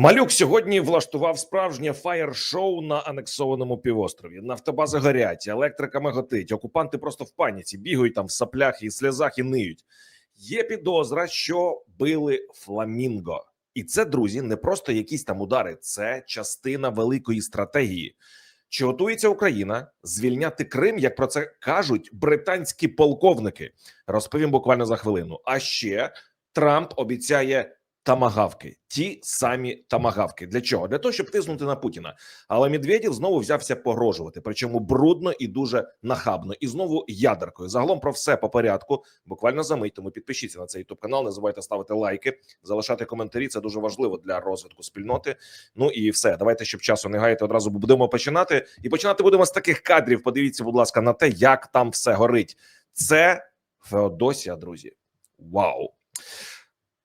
Малюк сьогодні влаштував справжнє фаєр-шоу на анексованому півострові. Нафтобази горять, електрика миготить, окупанти просто в паніці, бігають там в саплях і сльозах і ниють. Є підозра, що били фламінго, і це друзі, не просто якісь там удари, це частина великої стратегії. Чи готується Україна звільняти Крим, як про це кажуть британські полковники? Розповім буквально за хвилину. А ще Трамп обіцяє тамагавки, ті самі тамагавки. Для чого? Для того, щоб тиснути на Путіна. Але Медведєв знову взявся погрожувати, причому брудно і дуже нахабно, і знову ядеркою. Загалом про все по порядку. Буквально за мить. Тому підпишіться на цей youtube канал. Не забувайте ставити лайки, залишати коментарі. Це дуже важливо для розвитку спільноти. Ну і все. Давайте, щоб часу не гаяти, одразу будемо починати. І починати будемо з таких кадрів. Подивіться, будь ласка, на те, як там все горить. Це Феодосія, друзі. Вау!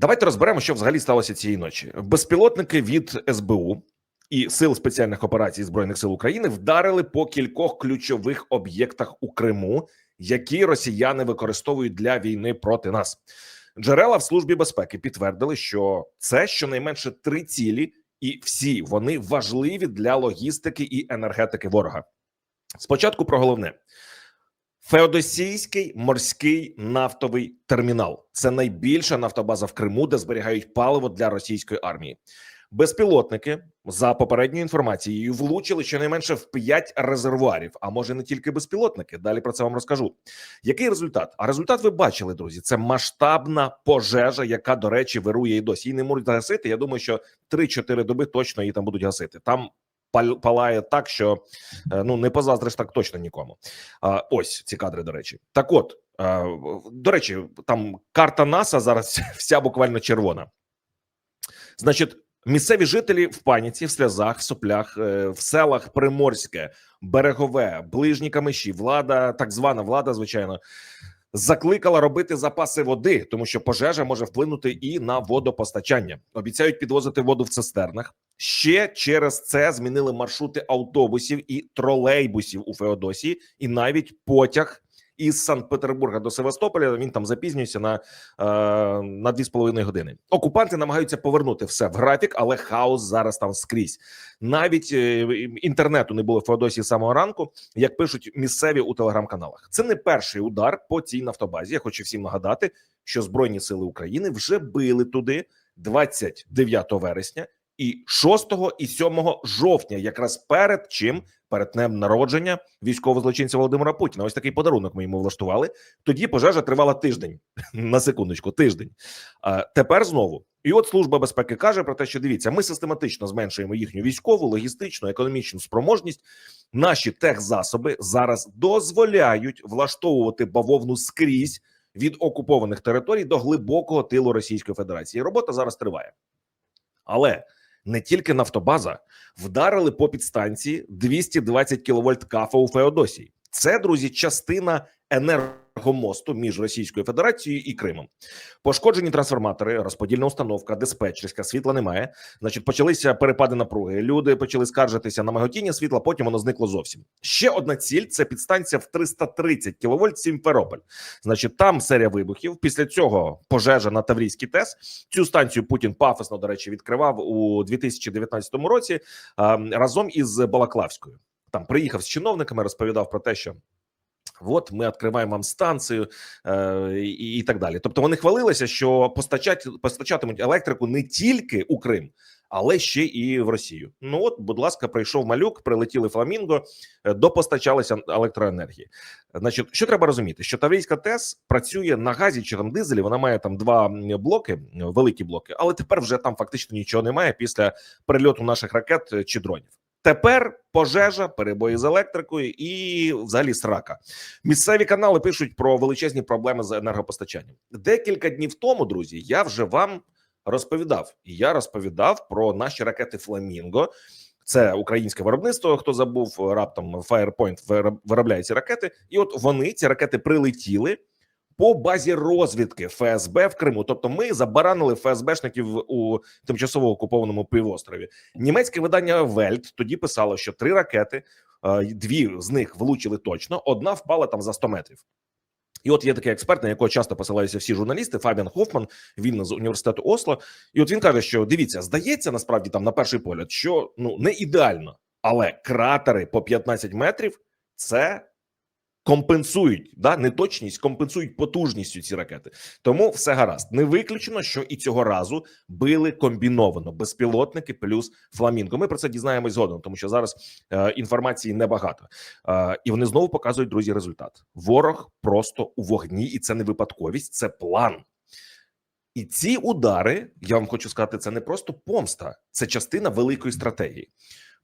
Давайте розберемо, що взагалі сталося цієї ночі. Безпілотники від СБУ і сил спеціальних операцій збройних сил України вдарили по кількох ключових об'єктах у Криму, які росіяни використовують для війни проти нас. Джерела в службі безпеки підтвердили, що це щонайменше три цілі, і всі вони важливі для логістики і енергетики ворога. Спочатку про головне. Феодосійський морський нафтовий термінал це найбільша нафтобаза в Криму, де зберігають паливо для російської армії. Безпілотники за попередньою інформацією влучили щонайменше в 5 резервуарів. А може не тільки безпілотники. Далі про це вам розкажу. Який результат? А результат ви бачили, друзі. Це масштабна пожежа, яка, до речі, вирує і досі. Її не можуть гасити. Я думаю, що 3-4 доби точно її там будуть гасити. Там палає так, що е, ну не позаздриш так точно нікому. Ось ці кадри, до речі. Так, от до речі, там карта НАСА зараз вся буквально червона. Значить, місцеві жителі в паніці, в сльозах, в соплях, е, в селах Приморське, Берегове, ближні камиші, влада, так звана влада, звичайно. Закликала робити запаси води, тому що пожежа може вплинути і на водопостачання. Обіцяють підвозити воду в цистернах. Ще через це змінили маршрути автобусів і тролейбусів у Феодосії, і навіть потяг із Санкт-Петербурга до Севастополя. Він там запізнюється на, е, на 2,5 години. Окупанти намагаються повернути все в графік, але хаос зараз там скрізь. Навіть е, інтернету не було в Феодосії самого ранку, як пишуть місцеві у телеграм-каналах. Це не перший удар по цій нафтобазі. Я хочу всім нагадати, що Збройні сили України вже били туди 29 вересня і 6 і 7 жовтня, якраз перед чим перед днем народження військового злочинця Володимира Путіна. Ось такий подарунок ми йому влаштували. Тоді пожежа тривала тиждень на секундочку, тиждень. А тепер знову. І от служба безпеки каже про те, що дивіться, ми систематично зменшуємо їхню військову, логістичну, економічну спроможність. Наші техзасоби зараз дозволяють влаштовувати бавовну скрізь від окупованих територій до глибокого тилу Російської Федерації. Робота зараз триває, але не тільки нафтобаза вдарили по підстанції 220 кВт кафа у Феодосії. Це друзі, частина енергомосту між Російською Федерацією і Кримом. Пошкоджені трансформатори, розподільна установка, диспетчерська світла немає. Значить, почалися перепади напруги. Люди почали скаржитися на миготіння світла. Потім воно зникло зовсім. Ще одна ціль це підстанція в 330 кВт Сімферополь. Значить, там серія вибухів. Після цього пожежа на Таврійський ТЕС. Цю станцію Путін пафосно, до речі, відкривав у 2019 році разом із Балаклавською. Там приїхав з чиновниками, розповідав про те, що. От ми відкриваємо вам станцію е, і, і так далі. Тобто вони хвалилися, що постачать постачатимуть електрику не тільки у Крим, але ще і в Росію. Ну от, будь ласка, прийшов малюк, прилетіли фламінго, е, допостачалися електроенергії. Значить, що треба розуміти, що Таврійська ТЕС працює на газі чи там дизелі. Вона має там два блоки, великі блоки, але тепер вже там фактично нічого немає після прильоту наших ракет чи дронів. Тепер пожежа, перебої з електрикою і взагалі срака. Місцеві канали пишуть про величезні проблеми з енергопостачанням. Декілька днів тому, друзі, я вже вам розповідав. І я розповідав про наші ракети Фламінго. Це українське виробництво. Хто забув раптом Firepoint виробляє ці ракети, і от вони ці ракети прилетіли по базі розвідки ФСБ в Криму. Тобто, ми забаранили ФСБшників у тимчасово окупованому півострові. Німецьке видання Вельт тоді писало, що три ракети, е, дві з них влучили точно, одна впала там за 100 метрів. І от є такий експерт, на якого часто посилаються всі журналісти, Фабіан Хофман, він з університету Осло. І от він каже, що дивіться, здається, насправді там на перший погляд, що ну не ідеально, але кратери по 15 метрів це компенсують да неточність, компенсують потужністю ці ракети. Тому все гаразд. Не виключено, що і цього разу били комбіновано безпілотники плюс фламінго. Ми про це дізнаємось згодом, тому що зараз е, інформації небагато. Е, і вони знову показують друзі результат. Ворог просто у вогні, і це не випадковість, це план. І ці удари, я вам хочу сказати, це не просто помста, це частина великої стратегії.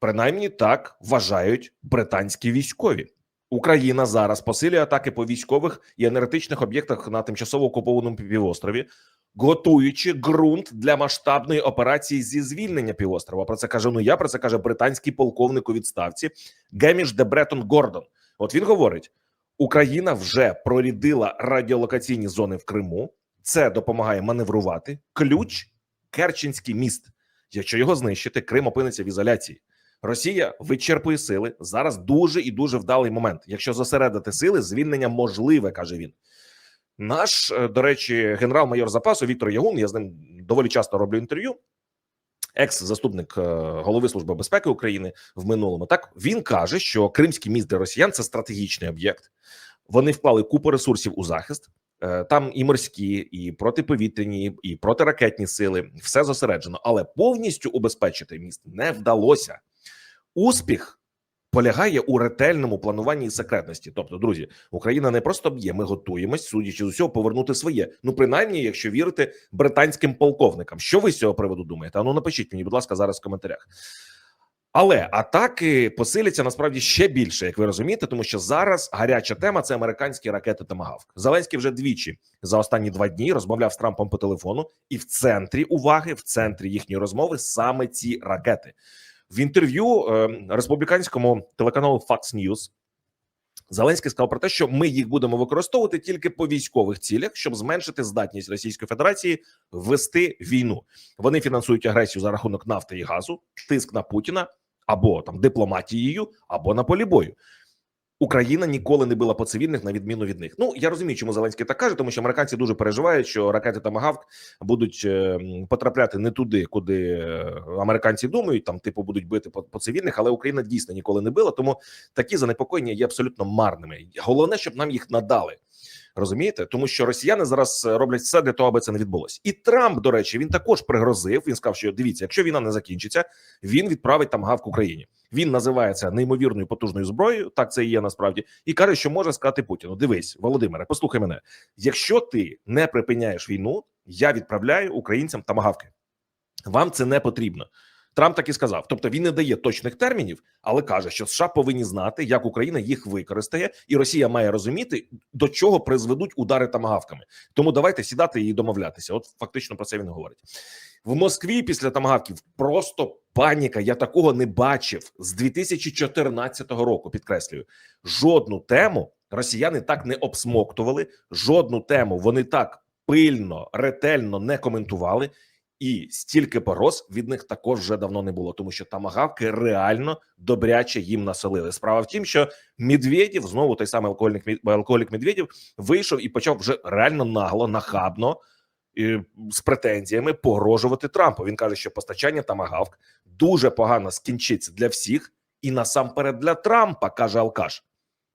Принаймні так вважають британські військові. Україна зараз посилює атаки по військових і енергетичних об'єктах на тимчасово окупованому півострові, готуючи ґрунт для масштабної операції зі звільнення півострова. Про це каже ну я про це каже британський полковник у відставці Геміш де Бретон Гордон. От він говорить: Україна вже прорідила радіолокаційні зони в Криму. Це допомагає маневрувати. Ключ Керченський міст. Якщо його знищити, Крим опиниться в ізоляції. Росія вичерпує сили. Зараз дуже і дуже вдалий момент. Якщо зосередити сили, звільнення можливе, каже він. Наш, е, до речі, генерал-майор запасу Віктор Ягун. Я з ним доволі часто роблю інтерв'ю. Екс-заступник е, голови служби безпеки України в минулому. Так він каже, що Кримський міст для росіян це стратегічний об'єкт. Вони вклали купу ресурсів у захист. Е, Там і морські, і протиповітряні, і протиракетні сили все зосереджено, але повністю убезпечити міст не вдалося. Успіх полягає у ретельному плануванні і секретності. Тобто, друзі, Україна не просто б'є, ми готуємось, судячи з усього, повернути своє. Ну, принаймні, якщо вірити британським полковникам. Що ви з цього приводу думаєте? А ну напишіть мені, будь ласка, зараз в коментарях. Але атаки посиляться насправді ще більше, як ви розумієте, тому що зараз гаряча тема це американські ракети Томагавк. Зеленський вже двічі за останні два дні розмовляв з Трампом по телефону, і в центрі уваги, в центрі їхньої розмови саме ці ракети. В інтерв'ю е, республіканському телеканалу Fox News Зеленський сказав про те, що ми їх будемо використовувати тільки по військових цілях, щоб зменшити здатність Російської Федерації вести війну. Вони фінансують агресію за рахунок нафти і газу, тиск на Путіна або там дипломатією, або на полі бою. Україна ніколи не била по цивільних на відміну від них. Ну я розумію, чому Зеленський так каже, тому що американці дуже переживають, що ракети Тамагавк будуть е, потрапляти не туди, куди е, американці думають. Там типу будуть бити по, по цивільних, але Україна дійсно ніколи не била. Тому такі занепокоєння є абсолютно марними. Головне, щоб нам їх надали. Розумієте, тому що росіяни зараз роблять все для того, аби це не відбулося. І Трамп, до речі, він також пригрозив. Він сказав, що дивіться, якщо війна не закінчиться, він відправить там гавк Україні. Він називає це неймовірною потужною зброєю. Так це і є насправді, і каже, що може сказати Путіну: Дивись, Володимире, послухай мене. Якщо ти не припиняєш війну, я відправляю українцям тамагавки. Вам це не потрібно. Трамп так і сказав. Тобто він не дає точних термінів, але каже, що США повинні знати, як Україна їх використає, і Росія має розуміти, до чого призведуть удари тамагавками. Тому давайте сідати і домовлятися. От фактично про це він говорить в Москві. Після тамагавків просто паніка. Я такого не бачив з 2014 року. Підкреслюю, жодну тему росіяни так не обсмоктували. Жодну тему вони так пильно, ретельно не коментували. І стільки пороз від них також вже давно не було, тому що тамагавки реально добряче їм населили. Справа в тім, що Медведєв, знову той самий алкогольник алкоголік Медведєв, вийшов і почав вже реально нагло, нахабно і, з претензіями погрожувати Трампу. Він каже, що постачання тамагавк дуже погано скінчиться для всіх, і насамперед для Трампа каже Алкаш.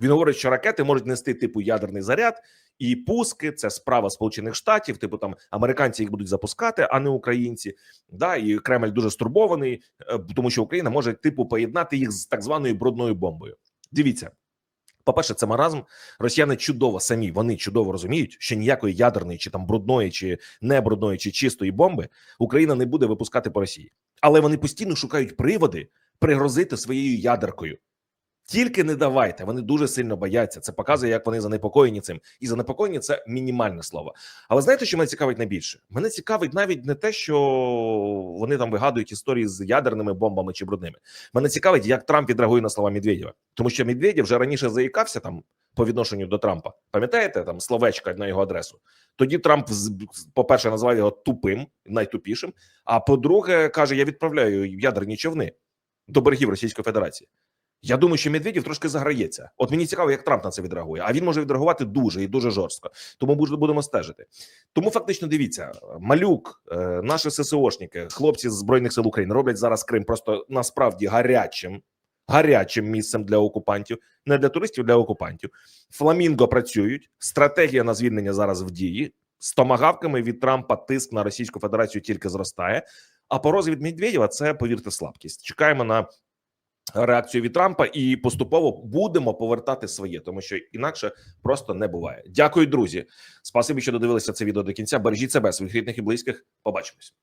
Він говорить, що ракети можуть нести типу ядерний заряд. І пуски це справа Сполучених Штатів. Типу там американці їх будуть запускати, а не українці. Да, і Кремль дуже стурбований, е, тому що Україна може типу поєднати їх з так званою брудною бомбою. Дивіться, по перше, це маразм. Росіяни чудово самі вони чудово розуміють, що ніякої ядерної, чи там брудної, чи не брудної, чи чистої бомби Україна не буде випускати по Росії, але вони постійно шукають приводи пригрозити своєю ядеркою. Тільки не давайте, вони дуже сильно бояться. Це показує, як вони занепокоєні цим, і занепокоєні це мінімальне слово. Але знаєте, що мене цікавить найбільше? Мене цікавить навіть не те, що вони там вигадують історії з ядерними бомбами чи брудними. Мене цікавить, як Трамп відреагує на слова Медведєва, тому що Медведєв вже раніше заїкався там по відношенню до Трампа. Пам'ятаєте там словечка на його адресу? Тоді Трамп по перше назвав його тупим, найтупішим. А по-друге, каже: я відправляю ядерні човни до берегів Російської Федерації. Я думаю, що Медведєв трошки заграється. От мені цікаво, як Трамп на це відреагує. А він може відреагувати дуже і дуже жорстко. Тому будемо стежити. Тому фактично дивіться, малюк, е, наші ССОшники, хлопці з збройних сил України роблять зараз Крим просто насправді гарячим, гарячим місцем для окупантів, не для туристів, для окупантів. Фламінго працюють. Стратегія на звільнення зараз в дії. З томагавками від Трампа тиск на Російську Федерацію тільки зростає. А порози від Медведєва це повірте слабкість. Чекаємо на реакцію від Трампа і поступово будемо повертати своє, тому що інакше просто не буває. Дякую, друзі. Спасибі, що додивилися це відео до кінця. Бережіть себе, своїх рідних і близьких. Побачимось.